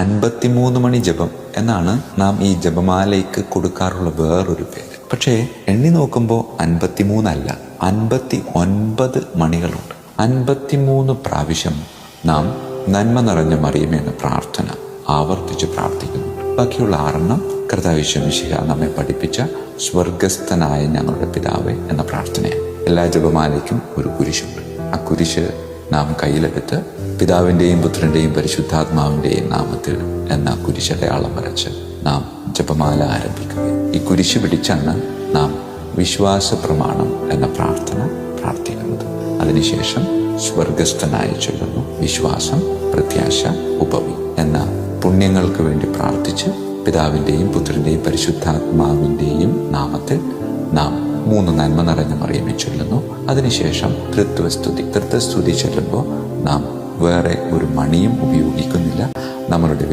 അൻപത്തിമൂന്ന് മണി ജപം എന്നാണ് നാം ഈ ജപമാലയ്ക്ക് കൊടുക്കാറുള്ള വേറൊരു പേര്. പക്ഷേ എണ്ണി നോക്കുമ്പോൾ അൻപത്തിമൂന്നല്ല അൻപത്തി ഒൻപത് മണികളുണ്ട്. അൻപത്തിമൂന്ന് പ്രാവശ്യം നാം നന്മ നിറഞ്ഞ മറിയമേ എന്ന പ്രാർത്ഥന ആവർത്തിച്ച് പ്രാർത്ഥിക്കുന്നു. ബാക്കിയുള്ള ആറെണ്ണം കർത്താവിശ്വമിശിഹ നമ്മെ പഠിപ്പിച്ച സ്വർഗസ്ഥനായ ഞങ്ങളുടെ പിതാവ് എന്ന പ്രാർത്ഥനയാണ്. എല്ലാ ജപമാലയ്ക്കും ഒരു കുരിശുണ്ട്. ആ കുരിശ് നാം കയ്യിലെടുത്ത് പിതാവിന്റെയും പുത്രന്റെയും പരിശുദ്ധാത്മാവിന്റെയും നാമത്തിൽ എന്ന കുരിശടയാളം വരച്ച് നാം ജപമാല ആരംഭിക്കുക ഈ കുരിശ് പിടിച്ചാണ് നാം വിശ്വാസ പ്രമാണം എന്ന പ്രാർത്ഥന പ്രാർത്ഥിക്കുന്നത്. അതിനുശേഷം സ്വർഗസ്ഥനായി ചൊല്ലുന്നു വിശ്വാസം പ്രത്യാശ ഉപവി എന്ന പുണ്യങ്ങൾക്ക് വേണ്ടി പ്രാർത്ഥിച്ച് പിതാവിന്റെയും പുത്രന്റെയും പരിശുദ്ധാത്മാവിന്റെയും നാമത്തിൽ നാം മൂന്ന് നന്മ നിറഞ്ഞ മറിയമെ ചൊല്ലുന്നു. അതിനുശേഷം തൃത്വസ്തുതി തൃത്വസ്തുതി ചൊല്ലുമ്പോൾ നാം വേറെ ഒരു മണിയും ഉപയോഗിക്കുന്നില്ല. നമ്മളുടെ